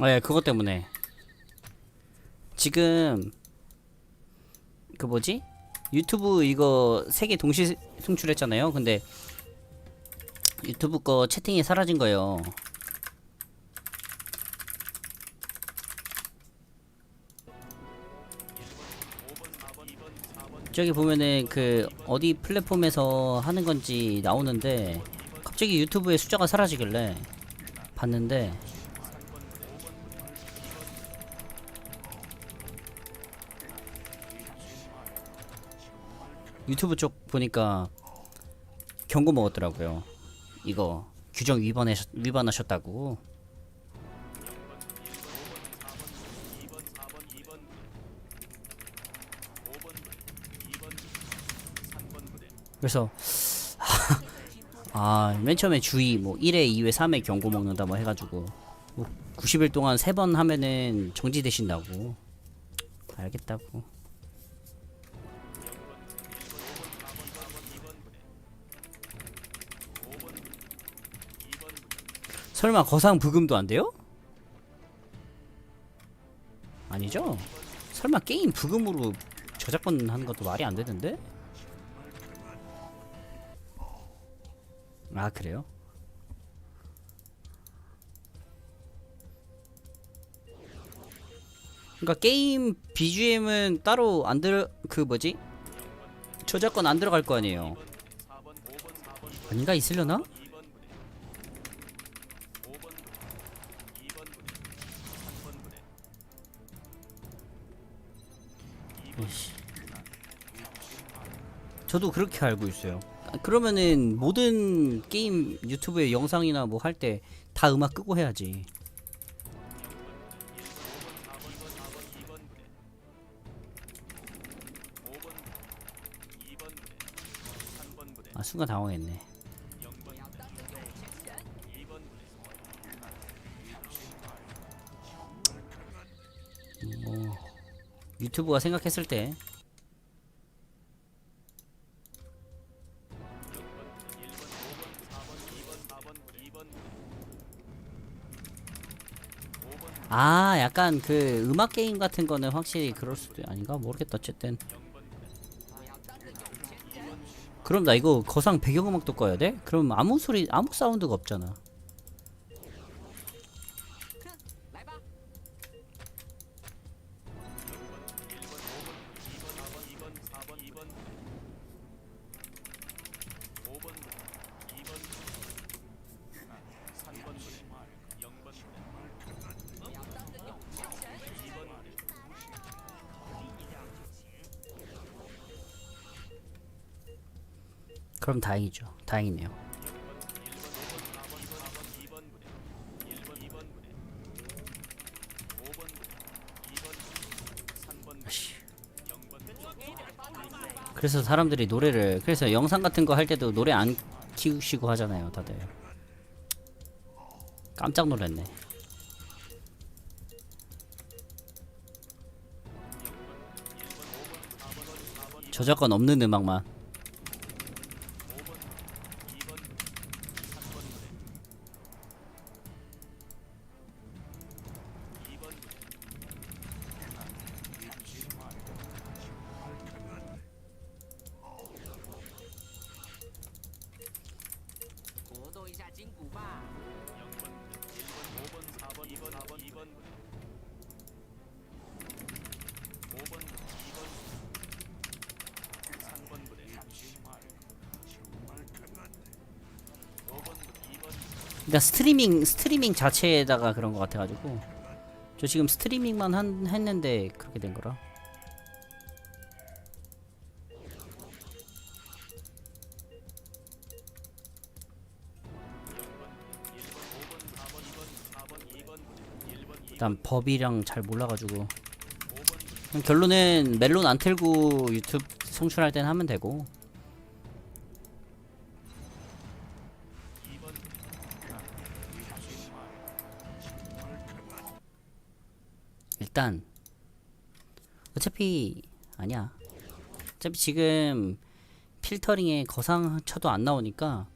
네, 그것 때문에 지금 그 뭐지? 유튜브 이거 세 개 동시 송출했잖아요. 근데 유튜브 거 채팅이 사라진 거예요. 저기 보면은 그 어디 플랫폼에서 하는 건지 나오는데 갑자기 유튜브에 숫자가 사라지길래 봤는데 유튜브 쪽 보니까 경고 먹었더라고요. 이거 규정 위반해 위반하셨다고. 그래서 아, 맨 처음에 주의 뭐 1회, 2회, 3회 경고 먹는다 뭐 해가지고 뭐 90일 동안 3번 하면은 정지되신다고 알겠다고 설마 거상 부금도 안 돼요? 아니죠? 설마 게임 부금으로 저작권 하는 것도 말이 안 되는데? 아 그래요? 그러니까 게임 BGM은 따로 안들그 뭐지 저작권 안 들어갈 거 아니에요. 아닌가 있으려나? 이씨. 저도 그렇게 알고 있어요. 아, 그러면은 모든 게임 유튜브에 영상이나 뭐 할 때 다 음악 끄고 해야지. 아 순간 당황했네. 뭐 유튜브가 생각했을 때. 아 약간 그 음악 게임 같은 거는 확실히 그럴 수도 아닌가? 모르겠다 어쨌든. 그럼 나 이거 거상 배경음악도 꺼야 돼? 그럼 아무 소리 아무 사운드가 없잖아 그럼 다행이죠. 다행이네요. 그래서 사람들이 노래를 그래서 영상 같은 거 할 때도 노래 안 키우시고 하잖아요 다들. 깜짝 놀랐네. 저작권 없는 음악만 그러니까 스트리밍 스트리밍 자체에다가 그런 것 같아가지고 저 지금 스트리밍만 한, 했는데 그렇게 된 거라. 일단 법이랑 잘 몰라가지고 결론은 멜론 안 틀고 유튜브 송출할 땐 하면 되고 일단 어차피 아니야. 어차피 지금 필터링에 거상 쳐도 안 나오니까